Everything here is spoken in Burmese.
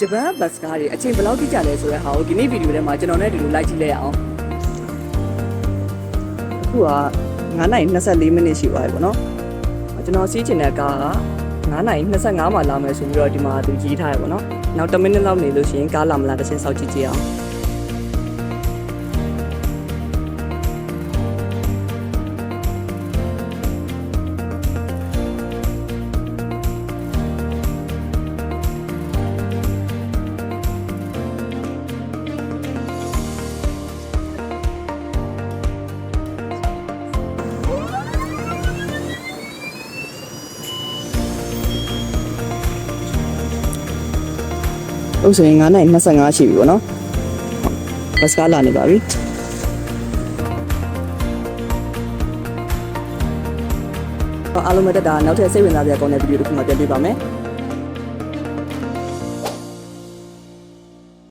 ဂျပန်ဘတ်စကားတွေအချိန်ဘယ်လောက်တိကျလဲဆိုတဲ့ဟာကိုဒီနေ့ဗီဒီယိုထဲမှာကျွန်တော်နဲ့ဒီလိုလိုက်ကြည့်လိုက်ရအောင်အခုက9နိုင်24မိနစ်ရှိသွားပြီပေါ့နော်ကျွန်တော်စီးချင်တဲ့ကားက9နိုင်25မှာလာမယ်ဆိုပြီးတော့ဒီမှာသူရေးထားရပေါ့နော်နောက်10မိနစ်လောက်နေလို့ရှိရင်ကားလာမလားတစ်ချက်စောင့်ကြည့်ကြည့်အောင် လို့ဆိုရင်9နိုင်25ရှိပြီပေါ့နော်ဘတ်စကားလာနေပါပြီအားလုံးပဲတက်တာနောက်ထပ်စိတ်ဝင်စားစရာကောင်းတဲ့ဗီဒီယိုတစ်ခုမှပြန်ပြပါမယ်